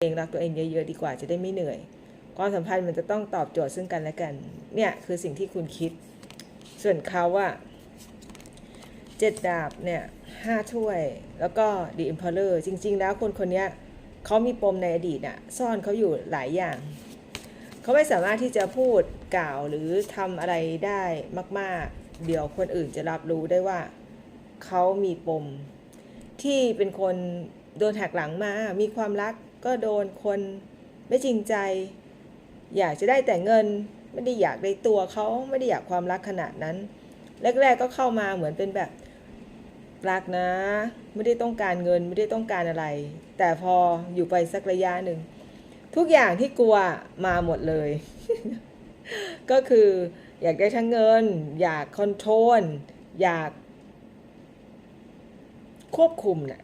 เองรักตัวเองเยอะๆดีกว่าจะได้ไม่เหนื่อยความสัมพันธ์มันจะต้องตอบโจทย์ซึ่งกันและกัน เนี่ยคือสิ่งที่คุณคิด ส่วนเขาว่าเจ็ดดาบเนี่ยห้าถ้วย แล้วก็ The Emperor จริง ๆ แล้วคนคนนี้เขามีปมในอดีตอะซ่อนเขาอยู่หลายอย่าง เขาไม่สามารถที่จะพูดกล่าวหรือทำอะไรได้มาก ๆ เดี๋ยวคนอื่นจะรับรู้ได้ว่าเขามีปม ที่เป็นคนโดนหักหลังมา มีความรัก ก็โดนคนไม่จริงใจ อยากจะได้แต่เงิน ไม่ได้อยากได้ตัวเขาไม่ได้อยากความรักขนาดนั้น แรก ๆ ก็เข้ามาเหมือนเป็นแบบรักนะ ไม่ได้ต้องการเงินไม่ได้ต้องการอะไร แต่พออยู่ไปสักระยะหนึ่ง ทุกอย่างที่กลัวมาหมดเลย ก็คืออยากได้ทั้งเงิน อยากคอนโทรลอยากควบคุมน่ะ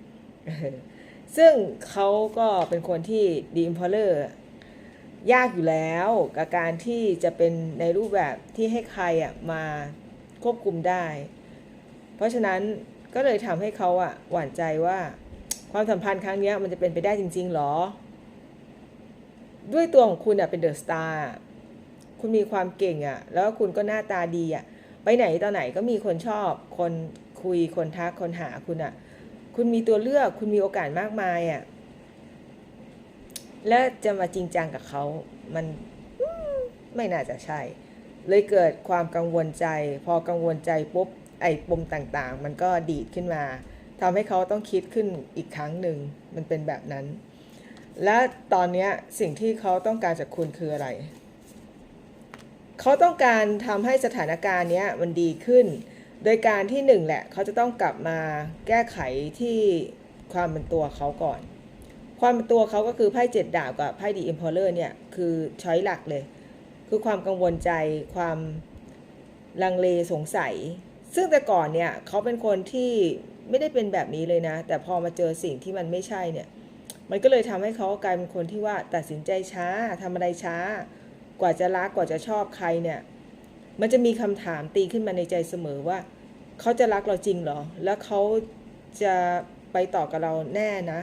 ซึ่งเขาก็เป็นคนที่ดีอิมพอลเลอร์ยากอยู่แล้วกับการที่จะเป็นในรูปแบบที่ให้ใครอะมาควบคุมได้ เพราะฉะนั้นก็เลยทำให้เขาอะหวั่นใจว่าความสัมพันธ์ครั้งนี้มันจะเป็นไปได้จริง ๆหรอ ด้วยตัวของคุณอะเป็นเดอะสตาร์คุณมีความเก่งอะ แล้วคุณก็หน้าตาดีอะ ไปไหนตอนไหนก็มีคนชอบ คนคุยคนทักคนหาคุณอะ คุณมีตัวเลือกคุณมีโอกาสมากมายอะ และจะมาจริงจังกับเขา มันไม่น่าจะใช่ เลยเกิดความกังวลใจ พอกังวลใจปุ๊บไอ้ปมต่างๆ มันก็ดีดขึ้นมาทำให้เขาต้องคิดขึ้นอีกครั้งหนึ่งมันเป็นแบบนั้น และตอนนี้สิ่งที่เขาต้องการจากคุณคืออะไร เขาต้องการทำให้สถานการณ์นี้มันดีขึ้น โดยการที่หนึ่งแหละเขาจะต้องกลับมาแก้ไขที่ความเป็นตัวเขาก่อน ความเป็นตัวเขาก็คือไพ่เจ็ดดาบกับไพ่ดีอิมพอเลอร์เนี่ยคือช้อยหลักเลย คือความกังวลใจความลังเลสงสัย ซึ่งแต่ก่อนเนี่ยเขาเป็นคนที่ไม่ได้เป็นแบบนี้เลยนะ แต่พอมาเจอสิ่งที่มันไม่ใช่เนี่ย มันก็เลยทำให้เขากลายเป็นคนที่ว่าตัดสินใจช้าทำอะไรช้า กว่าจะรักกว่าจะชอบใครเนี่ย มันจะมีคำถามตีขึ้นมาในใจเสมอว่า เขาจะรักเราจริงเหรอ แล้วเขาจะไปต่อกับเราแน่นะ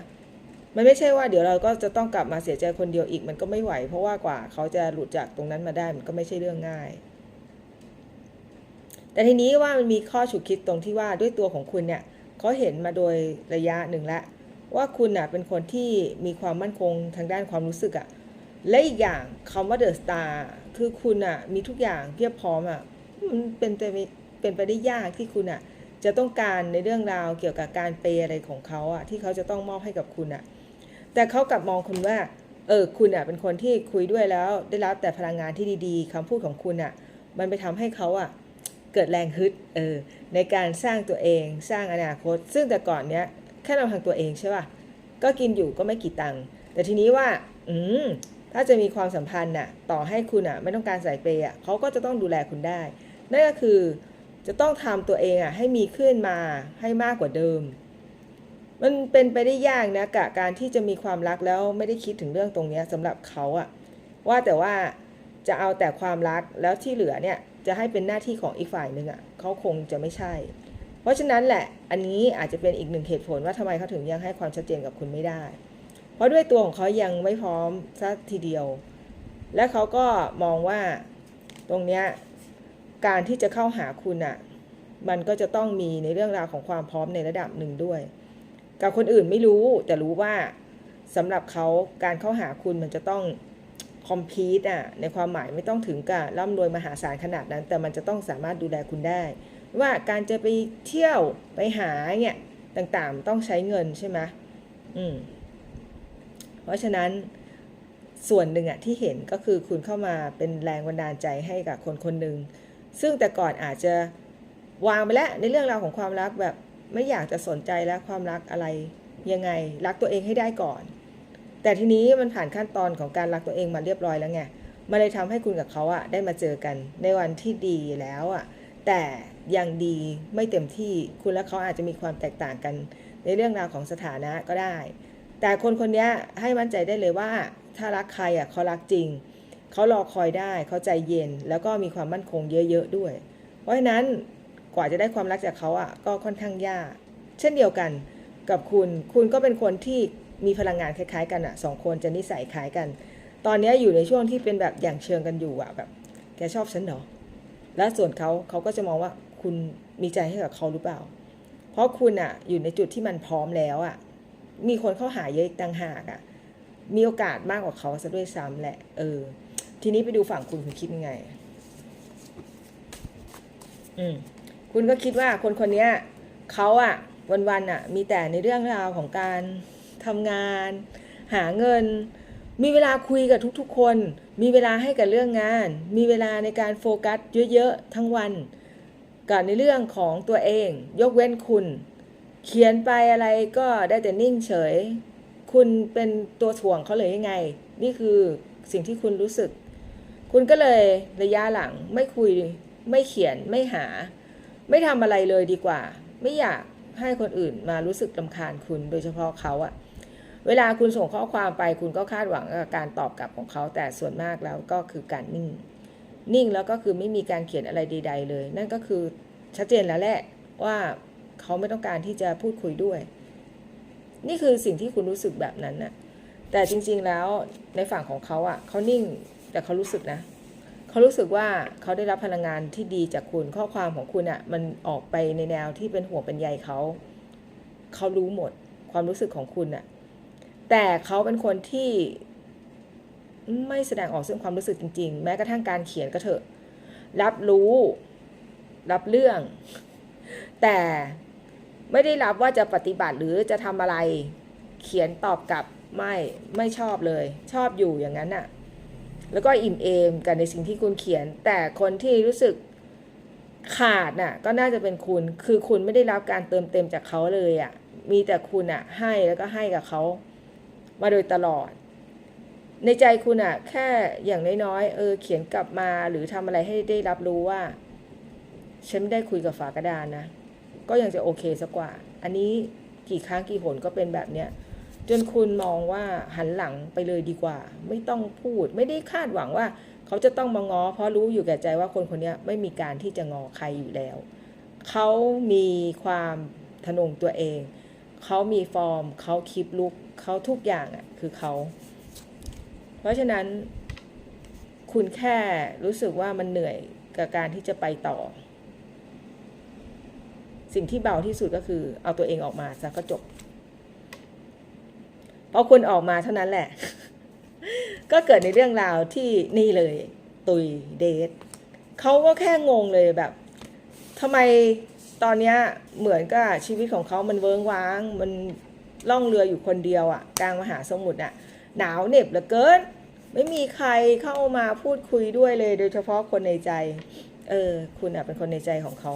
มันไม่ใช่ว่าเดี๋ยวเราก็จะต้องกลับมาเสียใจคนเดียวอีกมันก็ไม่ไหว เพราะว่ากว่าเขาจะหลุดจากตรงนั้นมาได้มันก็ไม่ใช่เรื่องง่าย แต่ทีนี้ว่ามันมีข้อฉุกคิดตรงที่ว่าด้วยตัวของคุณเนี่ยเขาเห็นมาโดยระยะหนึ่งแล้วว่าคุณน่ะเป็นคนที่มีความมั่นคงทางด้านความรู้สึกอะและอีกอย่างคำว่าเดอะสตาร์คือคุณอะมีทุกอย่างเพียบพร้อมอะมันเป็นไปไม่ เป็นไปได้ยากที่คุณอะจะต้องการในเรื่องราวเกี่ยวกับการเปย์อะไรของเขาอะที่เขาจะต้องมอบให้กับคุณอะแต่เขากลับมองคุณว่าเออคุณอะเป็นคนที่คุยด้วยแล้ว ได้รับแต่พลังงานที่ดีๆคำพูดของคุณอะมันไปทำให้เขาอะเกิดแรงฮึดเออในการสร้างตัวเองสร้างอนาคต ซึ่งแต่ก่อนเนี้ยแค่ลำพังตัวเองใช่ป่ะก็กินอยู่ก็ไม่กี่ตังค์แต่ทีนี้ว่าอืมถ้าจะมีความสัมพันธ์น่ะต่อให้คุณอะไม่ต้องการใส่เปย์อะเขาก็จะต้องดูแลคุณได้ นั่นก็คือ จะต้องทำตัวเองอะให้มีขึ้นมาให้มากกว่าเดิม มันเป็นไปได้ยากนะกับการที่จะมีความรักแล้วไม่ได้คิดถึงเรื่องตรงนี้สำหรับเขาอะว่าแต่ว่าจะเอาแต่ความรักแล้วที่เหลือเนี่ยจะให้เป็นหน้าที่ของอีกฝ่ายหนึ่งอะเขาคงจะไม่ใช่ เพราะฉะนั้นแหละอันนี้อาจจะเป็นอีกหนึ่งเหตุผลว่าทำไมเขาถึงยังให้ความชัดเจนกับคุณไม่ได้ เพราะด้วยตัวของเขายังไม่พร้อมสักทีเดียว และเขาก็มองว่าตรงเนี้ย การที่จะเข้าหาคุณอะ มันก็จะต้องมีในเรื่องราวของความพร้อมในระดับหนึ่งด้วย กับคนอื่นไม่รู้ แต่รู้ว่าสำหรับเขาการเข้าหาคุณมันจะต้องคอมพีตอะในความหมายไม่ต้องถึงกับร่ำรวยมหาศาลขนาดนั้น แต่มันจะต้องสามารถดูแลคุณได้ ว่าการจะไปเที่ยวไปหาเนี่ยต่างๆต้องใช้เงินใช่ไหมอืมเพราะฉะนั้นส่วนหนึ่งอะที่เห็นก็คือคุณเข้ามาเป็นแรงบันดาลใจให้กับคนคนหนึ่ง ซึ่งแต่ก่อนอาจจะวางไปแล้วในเรื่องราวของความรักแบบไม่อยากจะสนใจแล้วความรักอะไรยังไง รักตัวเองให้ได้ก่อน แต่ทีนี้มันผ่านขั้นตอนของการรักตัวเองมาเรียบร้อยแล้วไงมันเลยทำให้คุณกับเขาอะได้มาเจอกันในวันที่ดีแล้วอะแต่ยังดีไม่เต็มที่คุณและเขาอาจจะมีความแตกต่างกัน ในเรื่องราวของสถานะก็ได้ แต่คนคนนี้ให้มั่นใจได้เลยว่า ถ้ารักใครอะเขารักจริง เขารอคอยได้เขาใจเย็น แล้วก็มีความมั่นคงเยอะๆด้วย เพราะฉะนั้นกว่าจะได้ความรักจากเขาอะก็ค่อนข้างยาก เช่นเดียวกันกับคุณ คุณก็เป็นคนที่มีพลังงานคล้ายๆ กันอะสองคนจะนิสัยคล้ายกัน ตอนนี้อยู่ในช่วงที่เป็นแบบอย่างเชิงกันอยู่อะแบบ แกชอบฉันเหรอ แล้วส่วนเขาเขาก็จะมองว่าคุณมีใจให้กับเขาหรือเปล่า เพราะคุณอะอยู่ในจุดที่มันพร้อมแล้วอะ มีคนเข้าหาเยอะอีกต่างหากอะ มีโอกาสมากกว่าเขาซะด้วยซ้ำแหละ เออ ทีนี้ไปดูฝั่งคุณคุณคิดยังไง อืมคุณก็คิดว่าคนคนเนี้ยเขาอะวันๆอะมีแต่ในเรื่องราวของการทำงาน หาเงิน มีเวลาคุยกับทุกๆคน มีเวลาให้กับเรื่องงาน มีเวลาในการโฟกัสเยอะๆทั้งวันกับในเรื่องของตัวเอง ยกเว้นคุณ เขียนไปอะไรก็ได้แต่นิ่งเฉย คุณเป็นตัวถ่วงเขาเลยยังไง นี่คือสิ่งที่คุณรู้สึก คุณก็เลยระยะหลังไม่คุยไม่เขียนไม่หา ไม่ทำอะไรเลยดีกว่า ไม่อยากให้คนอื่นมารู้สึกลำคาญคุณโดยเฉพาะเขาอะเวลาคุณส่งข้อความไปคุณก็คาดหวังกับการตอบกลับของเขา แต่ส่วนมากแล้วก็คือการนิ่ง นิ่งแล้วก็คือไม่มีการเขียนอะไรใด ๆ เลย นั่นก็คือชัดเจนแล้วแหละว่าเขาไม่ต้องการที่จะพูดคุยด้วย นี่คือสิ่งที่คุณรู้สึกแบบนั้นน่ะแต่จริง ๆแล้วในฝั่งของเขาอะเขานิ่ง แต่เขารู้สึกนะเขารู้สึกว่าเขาได้รับพลังงานที่ดีจากคุณข้อความของคุณอะ่ะมันออกไปในแนวที่เป็นห่วงเป็นใยเขาเขารู้หมดความรู้สึกของคุณอะ่ะแต่เขาเป็นคนที่ไม่แสดงออกซึ่งความรู้สึกจริง ๆ แม้กระทั่งการเขียนก็เถอะ รับรู้ รับเรื่อง แต่ไม่ได้รับว่าจะปฏิบัติหรือจะทำอะไร เขียนตอบกลับไม่ไม่ชอบเลย ชอบอยู่อย่างนั้นน่ะ แล้วก็อิ่มเอมกันในสิ่งที่คุณเขียน แต่คนที่รู้สึกขาดน่ะก็น่าจะเป็นคุณ คือคุณไม่ได้รับการเติมเต็มจากเขาเลยอะ่ะ มีแต่คุณอะ่ะให้แล้วก็ให้กับเขามาโดยตลอด ในใจคุณอะ่ะ แค่อย่างน้อยๆเออเขียนกลับมาหรือทำอะไรให้ได้รับรู้ว่า ฉันไม่ได้คุยกับฝากระดานนะ ก็ยังจะโอเคสักกว่า อันนี้กี่ครั้งกี่หนก็เป็นแบบเนี้ย จนคุณมองว่าหันหลังไปเลยดีกว่า ไม่ต้องพูด ไม่ได้คาดหวังว่า เขาจะต้องมางอ เพราะรู้อยู่แก่ใจว่าคนคนนี้ไม่มีการที่จะงอใครอยู่แล้ว เขามีความทะนงตัวเอง เขามีฟอร์ม เขาคลิปลุกเขาทุกอย่างอะคือเขา เพราะฉะนั้น คุณแค่รู้สึกว่ามันเหนื่อยกับการที่จะไปต่อ สิ่งที่เบาที่สุดก็คือเอาตัวเองออกมาซะก็จบ พอคุณออกมาเท่านั้นแหละ ก็เกิดในเรื่องราวที่นี่เลยตุยเดทเขาก็แค่งงเลยแบบทำไมตอนเนี้ยเหมือนกับชีวิตของเขามันเวิ้งว้าง มันล่องเรืออยู่คนเดียวอะ่ะ กลางมหาสมุทรอะ่ะ หนาวเหน็บเหลือเกิน ไม่มีใครเข้ามาพูดคุยด้วยเลย โดยเฉพาะคนในใจ เออ คุณอะเป็นคนในใจของเขา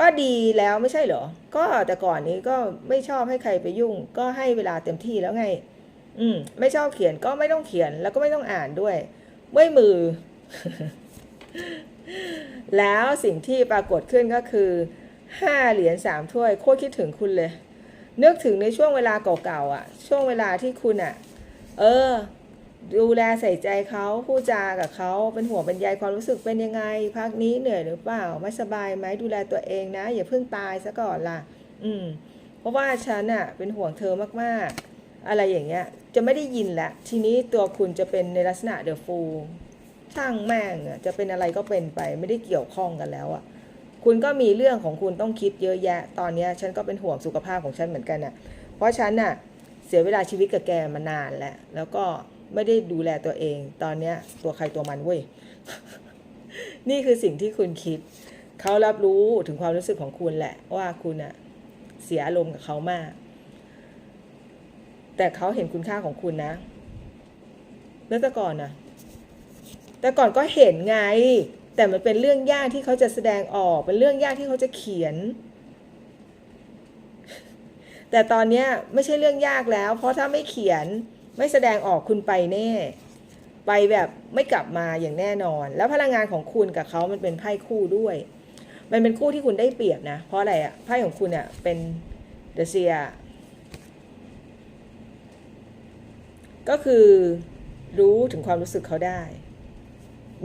ก็ดีแล้วไม่ใช่เหรอ ก็แต่ก่อนนี้ก็ไม่ชอบให้ใครไปยุ่ง ก็ให้เวลาเต็มที่แล้วไง อืม ไม่ชอบเขียนก็ไม่ต้องเขียนแล้วก็ไม่ต้องอ่านด้วยเมื่อยมือ แล้วสิ่งที่ปรากฏขึ้นก็คือห้าเหรียญสามถ้วยโคตรคิดถึงคุณเลยนึกถึงในช่วงเวลาเก่าๆอะ ช่วงเวลาที่คุณอะ เออ ดูแลใส่ใจเขาพูดจากับเขาเป็นห่วงเป็นใยความรู้สึกเป็นยังไงพักนี้เหนื่อยหรือเปล่าไม่สบายไหมดูแลตัวเองนะ อย่าเพิ่งตายซะก่อนล่ะ อืม เพราะว่าฉันอะเป็นห่วงเธอมากๆ อะไรอย่างเงี้ย จะไม่ได้ยินแหละ ทีนี้ตัวคุณจะเป็นในลักษณะเดอะฟูลช่างแม่งอะจะเป็นอะไรก็เป็นไปไม่ได้เกี่ยวข้องกันแล้วอะคุณก็มีเรื่องของคุณต้องคิดเยอะแยะ ตอนเนี้ยฉันก็เป็นห่วงสุขภาพของฉันเหมือนกันน่ะเพราะฉันน่ะเสียเวลาชีวิตกับแกมานานแล้วแล้วก็ ไม่ได้ดูแลตัวเอง ตอนเนี้ยตัวใครตัวมันเว้ย นี่คือสิ่งที่คุณคิด เขารับรู้ถึงความรู้สึกของคุณแหละ ว่าคุณอะเสียอารมณ์กับเขามาก แต่เขาเห็นคุณค่าของคุณนะ แล้วแต่ก่อนนะแต่ก่อนก็เห็นไง แต่มันเป็นเรื่องยากที่เขาจะแสดงออก เป็นเรื่องยากที่เขาจะเขียนแต่ตอนนี้ไม่ใช่เรื่องยากแล้ว เพราะถ้าไม่เขียน ไม่แสดงออกคุณไปแน่ ไปแบบไม่กลับมาอย่างแน่นอน แล้วพลังงานของคุณกับเขามันเป็นไพ่คู่ด้วย มันเป็นคู่ที่คุณได้เปรียบนะ เพราะอะไรอะไพ่ของคุณอะเป็นเดเซียก็คือรู้ถึงความรู้สึกเขาได้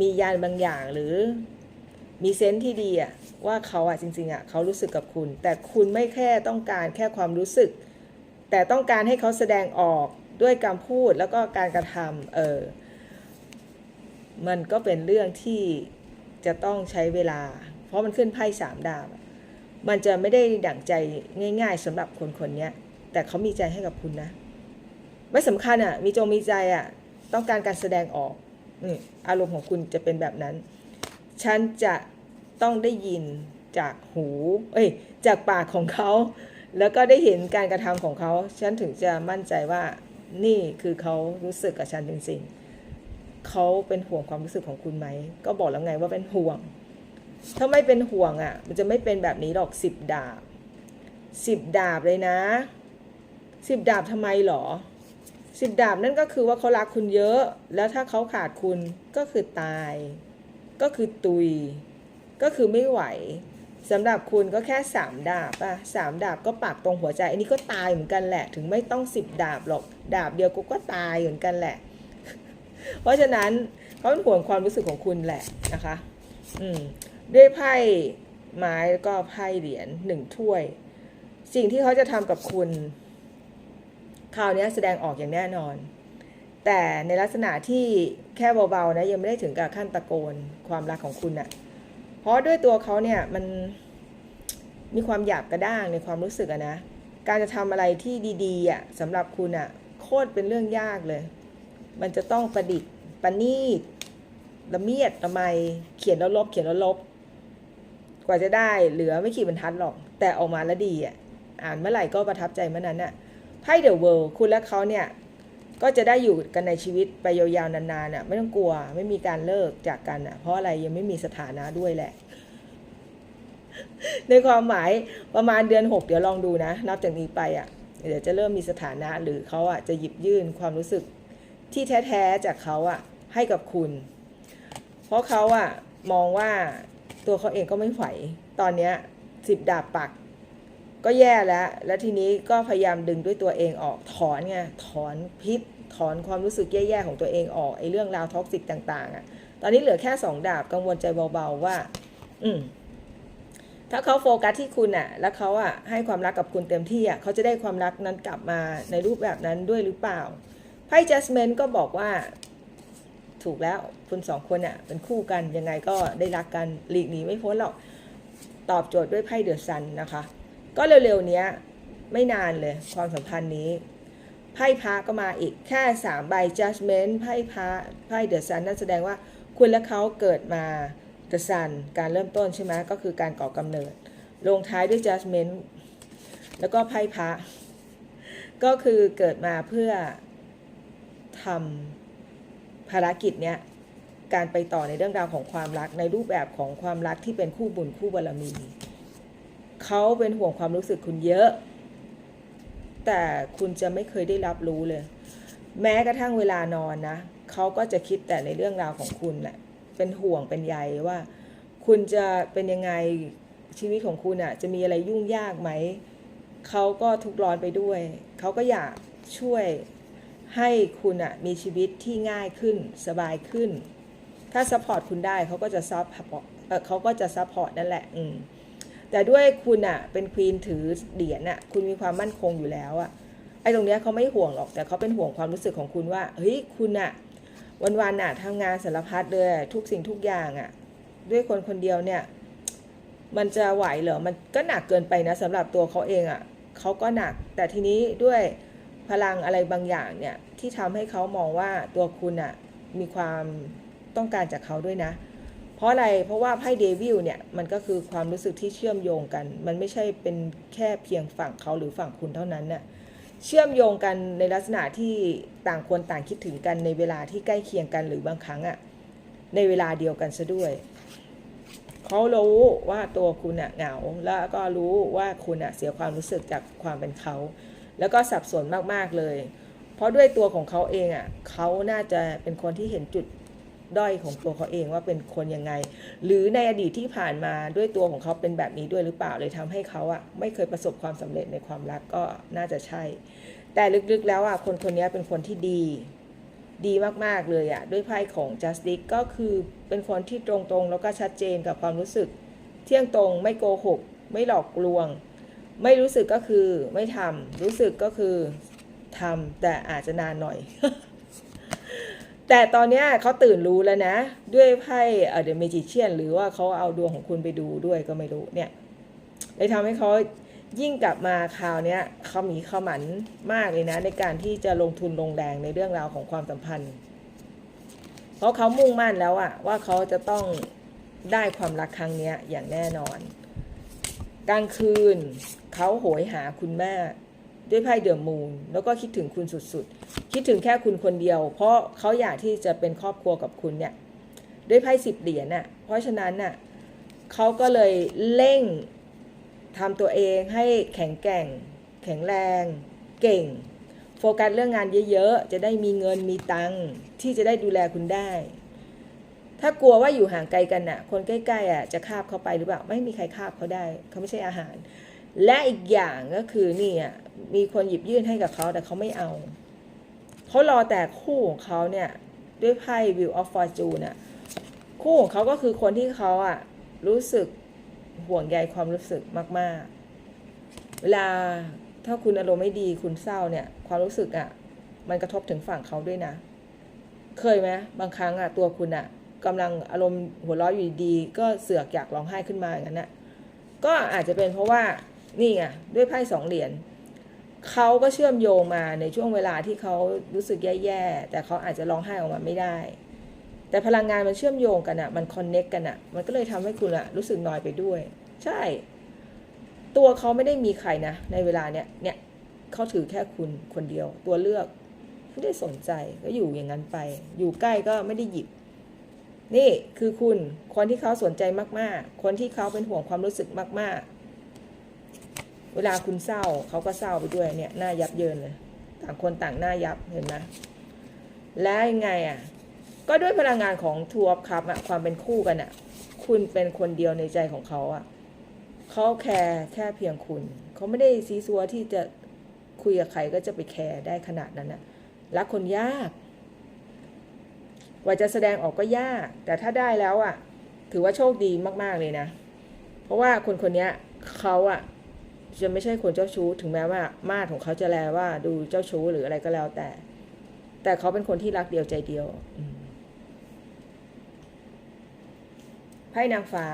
มียานบางอย่างหรือมีเซนส์ที่ดีอะว่าเขาอะจริงๆอะเขารู้สึกกับคุณ แต่คุณไม่แค่ต้องการแค่ความรู้สึก แต่ต้องการให้เขาแสดงออก ด้วยการพูดแล้วก็การกระทำเออมันก็เป็นเรื่องที่จะต้องใช้เวลา เพราะมันขึ้นไพ่สามดาบอะมันจะไม่ได้ดั่งใจง่าย ๆสำหรับคนคนนี้แต่เขามีใจให้กับคุณนะ ไม่สำคัญอะ มีจงมีใจอะ ต้องการการแสดงออกอารมณ์ของคุณจะเป็นแบบนั้น ฉันจะต้องได้ยินจากหู เอ้ย จากปากของเขา แล้วก็ได้เห็นการกระทำของเขา ฉันถึงจะมั่นใจว่า นี่คือเขารู้สึกกับฉันจริงๆเขาเป็นห่วงความรู้สึกของคุณไหม ก็บอกแล้วไงว่าเป็นห่วง ถ้าไม่เป็นห่วงอะ มันจะไม่เป็นแบบนี้หรอกสิบดาบสิบดาบเลยนะสิบดาบทำไมหรอสิบดาบนั่นก็คือว่าเขารักคุณเยอะ แล้วถ้าเขาขาดคุณก็คือตาย ก็คือตุย ก็คือไม่ไหว สำหรับคุณก็แค่สามดาบอะสามดาบก็ปักตรงหัวใจ อันนี้ก็ตายเหมือนกันแหละ ถึงไม่ต้องสิบดาบหรอก ดาบเดียวกูก็ตายเหมือนกันแหละ เพราะฉะนั้นเขาเป็นห่วงความรู้สึกของคุณแหละนะคะ อืมด้วยไพ่ไม้แล้วก็ไพ่เหรียญหนึ่งถ้วย สิ่งที่เขาจะทำกับคุณคราวนี้แสดงออกอย่างแน่นอน แต่ในลักษณะที่แค่เบาๆนะยังไม่ได้ถึงกับขั้นตะโกนความรักของคุณน่ะ เพราะด้วยตัวเขาเนี่ยมันมีความหยาบกระด้างในความรู้สึกอะนะ การจะทำอะไรที่ดีๆอะสำหรับคุณอะโคตรเป็นเรื่องยากเลย มันจะต้องประดิษฐ์ประณีตละเมียดละไมเขียนแล้วลบ เขียนแล้วลบ กว่าจะได้เหลือไม่กี่บรรทัดหรอก แต่ออกมาแล้วดีอะ อ่านเมื่อไหร่ก็ประทับใจเมื่อนั้นน่ะไพ่เดอะเวิลด์คุณและเขาเนี่ย ก็จะได้อยู่กันในชีวิตไปยาวๆนานๆน่ะไม่ต้องกลัวไม่มีการเลิกจากกันอะ เพราะอะไรยังไม่มีสถานะด้วยแหละ ในความหมายประมาณเดือนหกเดี๋ยวลองดูนะ นับจากนี้ไปอะเดี๋ยวจะเริ่มมีสถานะหรือเขาอะจะหยิบยื่นความรู้สึกที่แท้ๆจากเขาอะ ให้กับคุณ เพราะเขาอะมองว่าตัวเขาเองก็ไม่ไหวตอนเนี้ยสิบดาบปัก ก็แย่แล้ว แล้วทีนี้ก็พยายามดึงด้วยตัวเองออกถอนไงถอนพิษ ถอนความรู้สึกแย่ๆของตัวเองออกไอ้เรื่องราวท็อกซิกต่างๆอะตอนนี้เหลือแค่สองดาบกังวลใจเบาๆว่า อืมถ้าเขาโฟกัสที่คุณอะแล้วเขาอะให้ความรักกับคุณเต็มที่อะเขาจะได้ความรักนั้นกลับมาในรูปแบบนั้นด้วยหรือเปล่าไพ่ Judgment ก็บอกว่า ถูกแล้วคุณสองคนเนี่ยเป็นคู่กันยังไงก็ได้รักกันหลีกหนีไม่พ้นหรอกตอบโจทย์ด้วยไพ่เดือดซันนะคะ ก็เร็วๆเนี้ยไม่นานเลยความสัมพันธ์นี้ไพ่พระก็มาอีกแค่สามใบ judgment ไพ่พระไพ่เดือดซันนั่นแสดงว่าคุณและเขาเกิดมาเดอะซันการเริ่มต้นใช่ไหมก็คือการก่อกำเนิด ลงท้ายด้วย judgment แล้วก็ไพ่พระก็คือเกิดมาเพื่อทำภารกิจเนี้ยการไปต่อในเรื่องราวของความรักในรูปแบบของความรักที่เป็นคู่บุญคู่บารมี เขาเป็นห่วงความรู้สึกคุณเยอะ แต่คุณจะไม่เคยได้รับรู้เลย แม้กระทั่งเวลานอนนะเขาก็จะคิดแต่ในเรื่องราวของคุณแหละเป็นห่วงเป็นใยว่า คุณจะเป็นยังไงชีวิตของคุณอะ่ะจะมีอะไรยุ่งยากไหมเขาก็ทุกร้อนไปด้วยเขาก็อยากช่วยให้คุณอะมีชีวิตที่ง่ายขึ้นสบายขึ้น ถ้าซัพพอร์ตคุณได้เขาก็จะซัพพอร์ตเออเขาก็จะซัพพอร์ตนั่นแหละ อืม แต่ด้วยคุณอะเป็นควีนถือเหรียญอะคุณมีความมั่นคงอยู่แล้วอะไอ้ตรงเนี้ยเขาไม่ห่วงหรอกแต่เขาเป็นห่วงความรู้สึกของคุณว่าเฮ้ยคุณอะวันๆอะทำงานสารพัดเลยทุกสิ่งทุกอย่างอะด้วยคนคนเดียวเนี่ย มันจะไหวเหรอมันก็หนักเกินไปนะสำหรับตัวเขาเองอะเขาก็หนัก แต่ทีนี้ด้วยพลังอะไรบางอย่างเนี่ยที่ทำให้เขามองว่าตัวคุณอะมีความต้องการจากเขาด้วยนะ เพราะอะไรเพราะว่าไพ่เดวิลเนี่ยมันก็คือความรู้สึกที่เชื่อมโยงกัน มันไม่ใช่เป็นแค่เพียงฝั่งเขาหรือฝั่งคุณเท่านั้นน่ะเชื่อมโยงกันในลักษณะที่ต่างคนต่างคิดถึงกันในเวลาที่ใกล้เคียงกันหรือบางครั้งอะในเวลาเดียวกันซะด้วยเขารู้ว่าตัวคุณอะเหงา แล้วก็รู้ว่าคุณอะเสียความรู้สึกจากความเป็นเขา แล้วก็สับสนมากๆเลย เพราะด้วยตัวของเขาเองอะ่ะเขาน่าจะเป็นคนที่เห็นจุด ด้อยของตัวเขาเองว่าเป็นคนยังไง หรือในอดีตที่ผ่านมาด้วยตัวของเขาเป็นแบบนี้ด้วยหรือเปล่าเลยทำให้เขาอะ่ะไม่เคยประสบความสำเร็จในความรักก็น่าจะใช่ แต่ลึกๆแล้วอะ่ะคนคนนี้เป็นคนที่ดีดีมากๆเลยอะ่ะด้วยไพ่ของ justice ก็คือเป็นคนที่ตรงๆ แล้วก็ชัดเจนกับความรู้สึก เที่ยงตรงไม่โกหก ไม่หลอกลวง ไม่รู้สึกก็คือไม่ทำรู้สึกก็คือทำแต่อาจจะนานหน่อย แต่ตอนเนี้ยเขาตื่นรู้แล้วนะ ด้วยไพ่เดอะเมจิเชียนหรือว่าเขาเอาดวงของคุณไปดูด้วยก็ไม่รู้เนี่ยเลยทำให้เขายิ่งกลับมาคราวเนี้ยเขามีเขามันมากเลยนะ ในการที่จะลงทุนลงแรงในเรื่องราวของความสัมพันธ์ เพราะเขามุ่งมั่นแล้วอะว่าเขาจะต้องได้ความรักครั้งเนี้ยอย่างแน่นอน กลางคืนเขาโหยหาคุณแม่ ด้วยไพ่เดอะมูนแล้วก็คิดถึงคุณสุดๆ คิดถึงแค่คุณคนเดียว เพราะเขาอยากที่จะเป็นครอบครัวกับคุณเนี่ยด้วยไพ่สิบเหรียญน่ะเพราะฉะนั้นน่ะเขาก็เลยเร่งทำตัวเองให้แข็งแกร่ง แข็งแรง เก่ง โฟกัสเรื่องงานเยอะๆ จะได้มีเงินมีตังค์ที่จะได้ดูแลคุณได้ ถ้ากลัวว่าอยู่ห่างไกลกันน่ะ คนใกล้ๆอะจะคาบเขาไปหรือเปล่า ไม่มีใครคาบเขาได้ เขาไม่ใช่อาหาร และอีกอย่างก็คือนี่อะมีคนหยิบยื่นให้กับเขาแต่เขาไม่เอาเขารอแต่คู่ของเขาเนี่ยด้วยไพ่ View of Fortune น่ะคู่ของเขาก็คือคนที่เขาอะรู้สึกห่วงใยความรู้สึกมาก ๆ เวลาถ้าคุณอารมณ์ไม่ดีคุณเศร้าเนี่ย ความรู้สึกอะมันกระทบถึงฝั่งเขาด้วยนะ เคยไหมบางครั้งอะตัวคุณอะกำลังอารมณ์หัวเร้ออยู่ดีก็เสือกอยากร้องไห้ขึ้นมาอย่างนั้นน่ะก็อาจจะเป็นเพราะว่า นี่ไงด้วยไพ่สองเหรียญเขาก็เชื่อมโยงมาในช่วงเวลาที่เขารู้สึกแย่ๆแต่เขาอาจจะร้องไห้ออกมาไม่ได้ แต่พลังงานมันเชื่อมโยงกันอะมันคอนเน็กกันอะมันก็เลยทำให้คุณอะรู้สึกนอยไปด้วย ใช่ ตัวเขาไม่ได้มีใครนะในเวลาเนี้ยเนี่ยเขาถือแค่คุณคนเดียว ตัวเลือกไม่ได้สนใจก็อยู่อย่างนั้นไป อยู่ใกล้ก็ไม่ได้หยิบ นี่คือคุณคนที่เขาสนใจมากๆ คนที่เขาเป็นห่วงความรู้สึกมากๆ เวลาคุณเศร้าเขาก็เศร้าไปด้วยเนี่ยหน้ายับเยินเลยต่างคนต่างหน้ายับเห็นไหมและยังไงอะก็ด้วยพลังงานของทัวร์ครับอะความเป็นคู่กันอะคุณเป็นคนเดียวในใจของเขาอะเขาแคร์แค่เพียงคุณ เขาไม่ได้ซีซัวที่จะคุยกับใครก็จะไปแคร์ได้ขนาดนั้นอะรักคนยากกว่าจะแสดงออกก็ยาก แต่ถ้าได้แล้วอะถือว่าโชคดีมาก ๆ เลยนะ เพราะว่าคนคนนี้เขาอะ จะไม่ใช่คนเจ้าชู้ ถึงแม้ว่ามาดของเขาจะแลว่าดูเจ้าชู้หรืออะไรก็แล้วแต่ แต่เขาเป็นคนที่รักเดียวใจเดียวไพ่นางฟ้า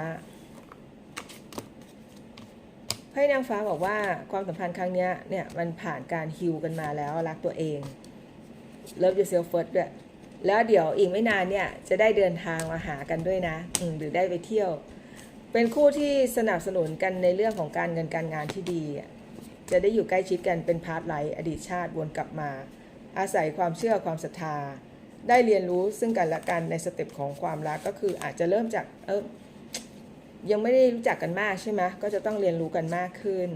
ไพ่นางฟ้าบอกว่าความสัมพันธ์ครั้งนี้เนี่ยมันผ่านการฮิวกันมาแล้วรักตัวเอง Love yourself first ด้วยแล้วเดี๋ยวอีกไม่นานเนี่ยจะได้เดินทางมาหากันด้วยนะ อืหรือได้ไปเที่ยว เป็นคู่ที่สนับสนุนกันในเรื่องของการเงินการงานที่ดี จะได้อยู่ใกล้ชิดกันเป็นพาร์ทไลท์อดีตชาติวนกลับมา อาศัยความเชื่อความศรัทธา ได้เรียนรู้ซึ่งกันและกันในสเต็ปของความรักก็คืออาจจะเริ่มจากเออยังไม่ได้รู้จักกันมากใช่ไหมก็จะต้องเรียนรู้กันมากขึ้น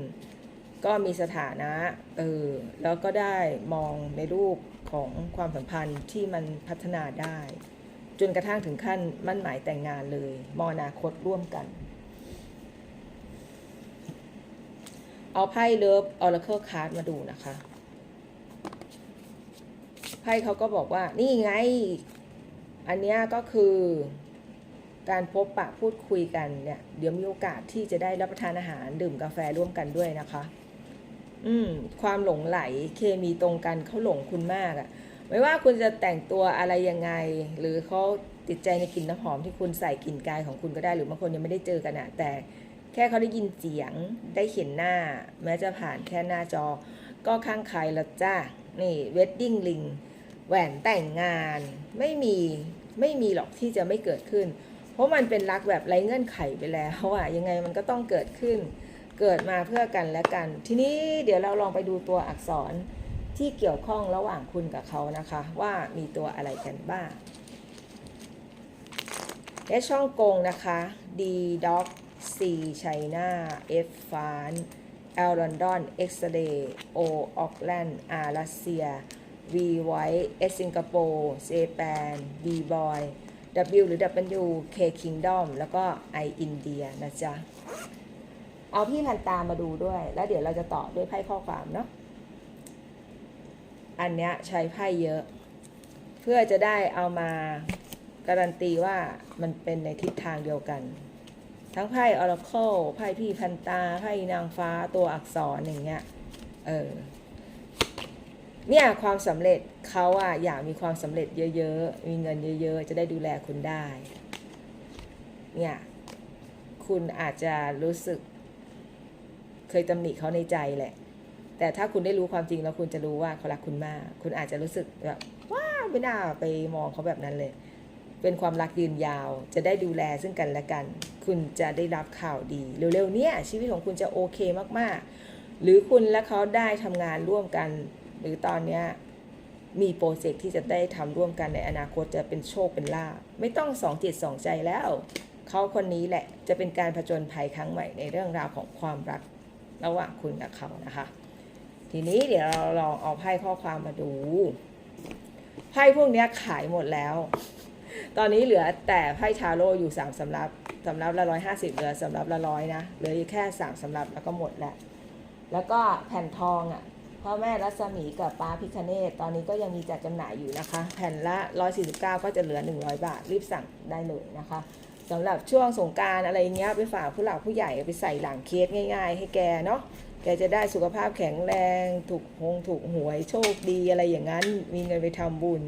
ก็มีสถานะเออแล้วก็ได้มองในรูปของความสัมพันธ์ที่มันพัฒนาได้ จนกระทั่งถึงขั้นมั่นหมายแต่งงานเลย มองอนาคตร่วมกัน เอาไพ่เลิฟออร์เคิลคาร์ดมาดูนะคะ ไพ่เขาก็บอกว่า นี่ไง อันนี้ก็คือ การพบปะพูดคุยกันเนี่ย เดี๋ยวมีโอกาสที่จะได้รับประทานอาหารดื่มกาแฟร่วมกันด้วยนะคะ อืม ความหลงไหลเคมีตรงกันเขาหลงคุณมากอะไม่ว่าคุณจะแต่งตัวอะไรยังไง หรือเขาติดใจในกลิ่นน้ำหอมที่คุณใส่กลิ่นกายของคุณก็ได้ หรือบางคนยังไม่ได้เจอกันอะแต่ แค่เขาได้ยินเสียงได้เห็นหน้า แม้จะผ่านแค่หน้าจอ ก็ข้างใครล้วจ้านี่เวดดิ้งลิงแหวนแต่งงานไม่มีไม่มีหรอกที่จะไม่เกิดขึ้น เพราะมันเป็นรักแบบไร้เงื่อนไขไปแล้วอะยังไงมันก็ต้องเกิดขึ้น เกิดมาเพื่อกันและกัน ทีนี้เดี๋ยวเราลองไปดูตัวอักษรที่เกี่ยวข้องระหว่างคุณกับเขานะคะ ว่ามีตัวอะไรกันบ้างเอช่องกงนะคะ D Dog C China F ฟาน L London X Ray O Auckland R รัสเซีย V White S สิงคโปร์ J Pan B Boy W หรือ W K Kingdom แล้วก็ I India นะจ๊ะ เอาพี่พันตามาดูด้วย แล้วเดี๋ยวเราจะต่อด้วยไพ่ข้อความเนาะ อันเนี้ยใช้ไพ่เยอะ เพื่อจะได้เอามาการันตีว่ามันเป็นในทิศทางเดียวกัน ทั้งไพ่ออร์เคิลไพ่พี่พันตาไพ่นางฟ้าตัวอักษรอย่างเงี้ยเออเนี่ยความสำเร็จเขาอะอยากมีความสำเร็จเยอะๆ มีเงินเยอะๆ จะได้ดูแลคุณได้ เนี่ยคุณอาจจะรู้สึก เคยตำหนิเขาในใจแหละ แต่ถ้าคุณได้รู้ความจริงแล้วคุณจะรู้ว่าเขารักคุณมาก คุณอาจจะรู้สึกแบบว้าไม่น่าไปมองเขาแบบนั้นเลย เป็นความรักยืนยาว จะได้ดูแลซึ่งกันและกัน คุณจะได้รับข่าวดี เร็วๆเนี่ยชีวิตของคุณจะโอเคมากๆ หรือคุณและเขาได้ทำงานร่วมกัน หรือตอนเนี้ยมีโปรเจกต์ที่จะได้ทำร่วมกันในอนาคตจะเป็นโชคเป็นลาภไม่ต้องสองจิตสองใจแล้ว เขาคนนี้แหละจะเป็นการผจญภัยครั้งใหม่ในเรื่องราวของความรักระหว่างคุณกับเขานะคะ ทีนี้เดี๋ยวเราลองเอาไพ่ข้อความมาดูไพ่พวกเนี้ยขายหมดแล้ว ตอนนี้เหลือแต่ไพ่ชาโลอยู่สามสำรับสำรับละร้อยห้าสิบเหลือสำรับละร้อยนะเหลืออยู่แค่สามสำรับแล้วก็หมดแล้วแล้วก็แผ่นทองอะพ่อแม่รัศมีกับป้าพิคเนตตอนนี้ก็ยังมีจัดจำหน่ายอยู่นะคะ แผ่นละ 149 ก็จะเหลือ 100 บาท รีบสั่งได้เลยนะคะสำหรับช่วงสงการอะไรเงี้ยไปฝากผู้หลักผู้ใหญ่ไปใส่หลังเค้กง่าย ๆ ให้แกเนาะแกจะได้สุขภาพแข็งแรง ถูกหงถูกหวยโชคดีอะไรอย่างนั้น มีเงินไปทำบุญ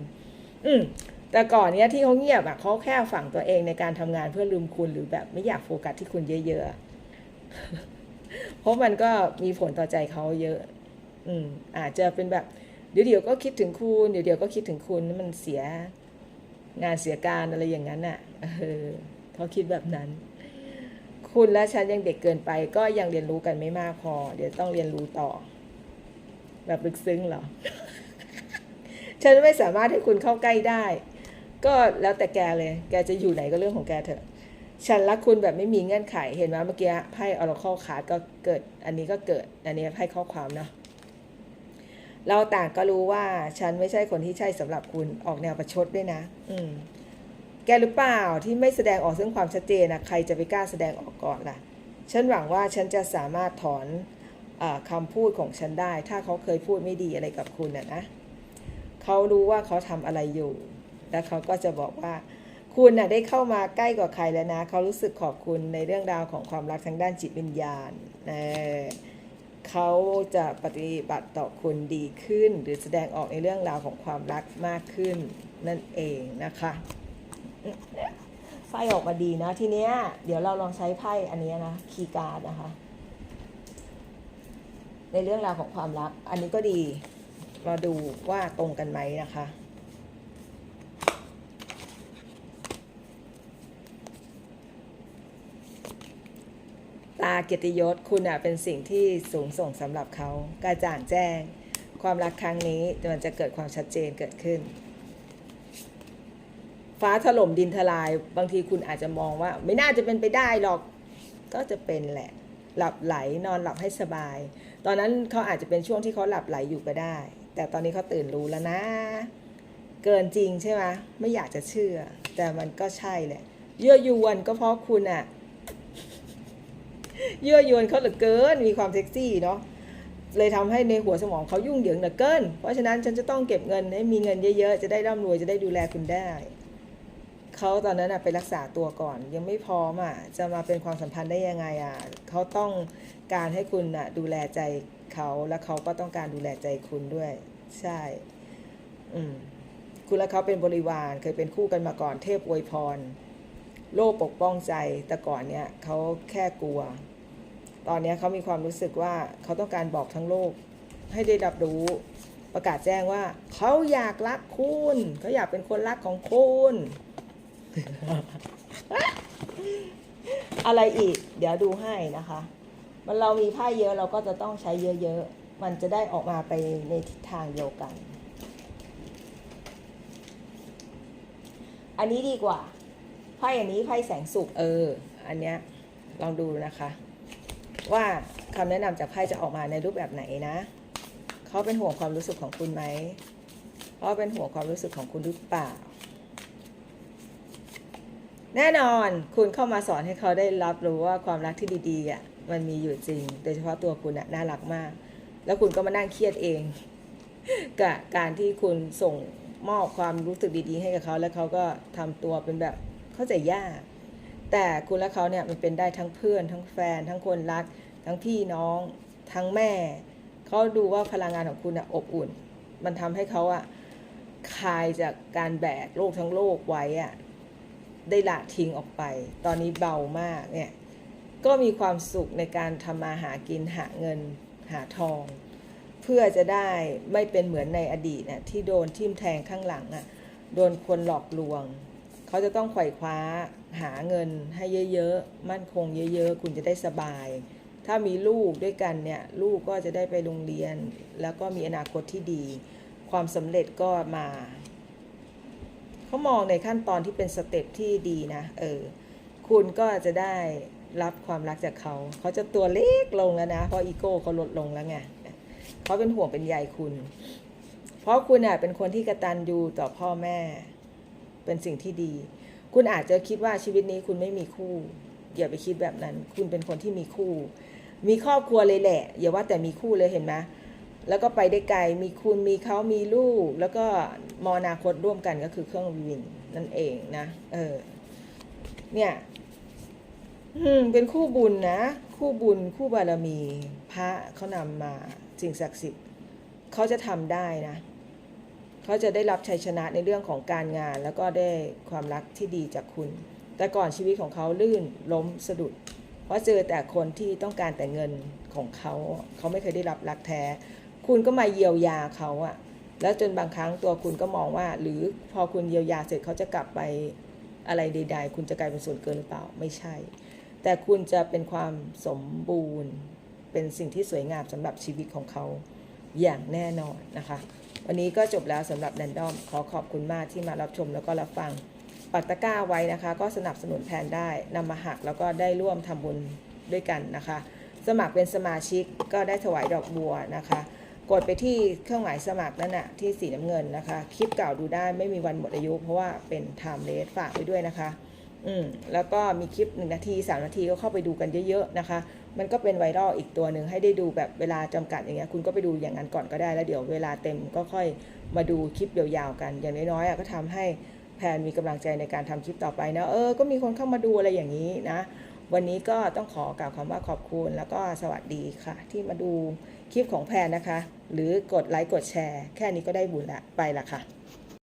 อืม แต่ก่อนเนี้ยที่เขาเงียบอะเขาแค่ฝังตัวเองในการทำงานเพื่อลืมคุณหรือแบบไม่อยากโฟกัสที่คุณเยอะๆ เพราะมันก็มีผลต่อใจเขาเยอะ อืม อาจจะเป็นแบบเดี๋ยวเดี๋ยวๆก็คิดถึงคุณเดี๋ยวเดี๋ยวๆก็คิดถึงคุณมันเสียงานเสียการอะไรอย่างนั้นอะเออเขาคิดแบบนั้น คุณและฉันยังเด็กเกินไป ก็ยังเรียนรู้กันไม่มากพอ เดี๋ยวต้องเรียนรู้ต่อ แบบลึกซึ้งเหรอฉันไม่สามารถให้คุณเข้าใกล้ได้ ก็แล้วแต่แกเลย แกจะอยู่ไหนก็เรื่องของแกเถอะ ฉันรักคุณแบบไม่มีเงื่อนไข เห็นไหมเมื่อกี้ไพ่ออร์ค c ค r d ก็เกิด อันนี้ก็เกิด อันนี้ไพ่ข้อความเนาะ เราต่างก็รู้ว่าฉันไม่ใช่คนที่ใช่สำหรับคุณ ออกแนวประชดด้วยนะ อืม แกหรือเปล่าที่ไม่แสดงออกซึ่งความชัดเจนนะใครจะไปกล้าแสดงออกก่อนล่ะ ฉันหวังว่าฉันจะสามารถถอนอาคำพูดของฉันได้ ถ้าเขาเคยพูดไม่ดีอะไรกับคุณนะนะ เขารู้ว่าเขาทำอะไรอยู่ แล้วเขาก็จะบอกว่า คุณน่ะได้เข้ามาใกล้กว่าใครแล้วนะเขารู้สึกขอบคุณในเรื่องราวของความรักทางด้านจิตวิญญาณเออเขาจะปฏิบัติต่อคุณดีขึ้น หรือแสดงออกในเรื่องราวของความรักมากขึ้นนั่นเองนะคะไพ่ออกมาดีนะทีเนี้ยเดี๋ยวเราลองใช้ไพ่อันนี้นะคีการ์ดนะคะ ในเรื่องราวของความรัก อันนี้ก็ดี มาดูว่าตรงกันไหมนะคะ ตาเกียรติยศคุณอะเป็นสิ่งที่สูงส่งสำหรับเขากระจ่างแจ้ง ความรักครั้งนี้มันจะเกิดความชัดเจนเกิดขึ้น ฟ้าถล่มดินทลายบางทีคุณอาจจะมองว่า ไม่น่าจะเป็นไปได้หรอกก็จะเป็นแหละ หลับไหลนอนหลับให้สบาย ตอนนั้นเขาอาจจะเป็นช่วงที่เขาหลับไหลอยู่ก็ได้ แต่ตอนนี้เขาตื่นรู้แล้วนะ เกินจริงใช่ไหมไม่อยากจะเชื่อ แต่มันก็ใช่แหละเยื่อยวนก็เพราะคุณอะ เยื่อยวนเขาเหลือเกิน มีความเซ็กซี่เนาะเลยทำให้ในหัวสมองเขายุ่งเหยิงเหลือเกิน เพราะฉะนั้นฉันจะต้องเก็บเงินให้มีเงินเยอะๆ จะได้ร่ำรวยจะได้ดูแลคุณได้ เขาตอนนั้นอะไปรักษาตัวก่อน ยังไม่พร้อมอะจะมาเป็นความสัมพันธ์ได้ยังไงอะเขาต้องการให้คุณอะดูแลใจเขาและเขาก็ต้องการดูแลใจคุณด้วย ใช่ อืมคุณและเขาเป็นบริวารเคยเป็นคู่กันมาก่อนเทพอวยพร โลกปกป้องใจแต่ก่อนเนี่ยเขาแค่กลัว ตอนนี้เขามีความรู้สึกว่าเขาต้องการบอกทั้งโลก ให้ได้รับรู้ประกาศแจ้งว่าเขาอยากรักคุณเขาอยากเป็นคนรักของคุณอะไรอีก เดี๋ยวดูให้นะคะ มันเรามีไพ่เยอะเราก็จะต้องใช้เยอะๆ มันจะได้ออกมาไปในทิศทางเดียวกัน อันนี้ดีกว่าไพ่อันนี้ไพ่แสงสุขเออ อันเนี้ยลองดูนะคะ ว่าคำแนะนำจากไพ่จะออกมาในรูปแบบไหนนะ เขาเป็นห่วงความรู้สึกของคุณไหมเขาเป็นห่วงความรู้สึกของคุณหรือเปล่า แน่นอนคุณเข้ามาสอนให้เขาได้รับรู้ว่าความรักที่ดีๆอะมันมีอยู่จริง โดยเฉพาะตัวคุณอะน่ารักมาก แล้วคุณก็มานั่งเครียดเอง กับการที่คุณส่งมอบความรู้สึกดีๆ ให้กับเขา แล้วเขาก็ทำตัวเป็นแบบเข้าใจยาก แต่คุณและเขาเนี่ยมันเป็นได้ทั้งเพื่อน ทั้งแฟน ทั้งคนรัก ทั้งพี่น้อง ทั้งแม่ เขาดูว่าพลังงานของคุณอะอบอุ่น มันทำให้เขาอะคลายจากการแบกโลกทั้งโลกไว้อะได้ละทิ้งออกไป ตอนนี้เบามากเนี่ยก็มีความสุขในการทำมาหากินหาเงินหาทอง เพื่อจะได้ไม่เป็นเหมือนในอดีตน่ะที่โดนทิ่มแทงข้างหลังอะโดนคนหลอกลวง เขาจะต้องไขว่คว้า หาเงินให้เยอะๆ มั่นคงเยอะๆ คุณจะได้สบาย ถ้ามีลูกด้วยกันเนี่ย ลูกก็จะได้ไปโรงเรียน แล้วก็มีอนาคตที่ดี ความสำเร็จก็มา เขามองในขั้นตอนที่เป็นสเต็ปที่ดีนะ เออ คุณก็จะได้รับความรักจากเขา เขาจะตัวเล็กลงแล้วนะ เพราะอีโก้เขาลดลงแล้วไงเขาเป็นห่วงเป็นใยคุณ เพราะคุณอะเป็นคนที่กระตันยูต่อพ่อแม่ เป็นสิ่งที่ดี คุณอาจจะคิดว่าชีวิตนี้คุณไม่มีคู่อย่าไปคิดแบบนั้น คุณเป็นคนที่มีคู่ มีครอบครัวเลยแหละ อย่าว่าแต่มีคู่เลยเห็นไหมแล้วก็ไปได้ไกล มีคุณมีเขามีลูก แล้วก็มอนาคตร่วมกันก็คือเครื่องวินนั่นเองนะ เออ เนี่ยเป็นคู่บุญนะ คู่บุญคู่บารมี พระเขานำมาสิ่งศักดิ์สิทธิ์เขาจะทำได้นะ เขาจะได้รับชัยชนะในเรื่องของการงาน แล้วก็ได้ความรักที่ดีจากคุณ แต่ก่อนชีวิตของเขาลื่นล้มสะดุด เพราะเจอแต่คนที่ต้องการแต่เงินของเขา เขาไม่เคยได้รับรักแท้ คุณก็มาเยียวยาเขาอะแล้วจนบางครั้งตัวคุณก็มองว่า หรือพอคุณเยียวยาเสร็จเขาจะกลับไปอะไรใด ๆ คุณจะกลายเป็นส่วนเกินหรือเปล่าไม่ใช่ แต่คุณจะเป็นความสมบูรณ์ เป็นสิ่งที่สวยงามสำหรับชีวิตของเขาอย่างแน่นอนนะคะ วันนี้ก็จบแล้วสำหรับแรนดอม ขอขอบคุณมากที่มารับชมแล้วก็รับฟัง ปักตะกร้าไว้นะคะ ก็สนับสนุนแทนได้นำมาหักแล้วก็ได้ร่วมทำบุญด้วยกันนะคะ สมัครเป็นสมาชิกก็ได้ถวายดอกบัวนะคะ กดไปที่เครื่องหมายสมัครนั่นน่ะที่สีน้ำเงินนะคะ คลิปเก่าดูได้ไม่มีวันหมดอายุ เพราะว่าเป็น time l e s ฝากไว้ด้วยนะคะ อืมแล้วก็มีคลิป 1 นาที 3 นาทีก็เข้าไปดูกันเยอะๆนะคะ มันก็เป็นไวรัลอีกตัวหนึ่งให้ได้ดูแบบเวลาจำกัดอย่างเงี้ยคุณก็ไปดูอย่างนั้นก่อนก็ได้แล้วเดี๋ยวเวลาเต็มก็ค่อยมาดูคลิปยาวๆกัน อย่างน้อยๆก็ทำให้แพนมีกำลังใจในการทำคลิปต่อไปนะเออก็มีคนเข้ามาดูอะไรอย่างนี้นะ วันนี้ก็ต้องขอกล่าวคำว่าขอบคุณแล้วก็สวัสดีค่ะ ที่มาดูคลิปของแพนนะคะ หรือกดไลค์กดแชร์ แค่นี้ก็ได้บุญละไปละค่ะ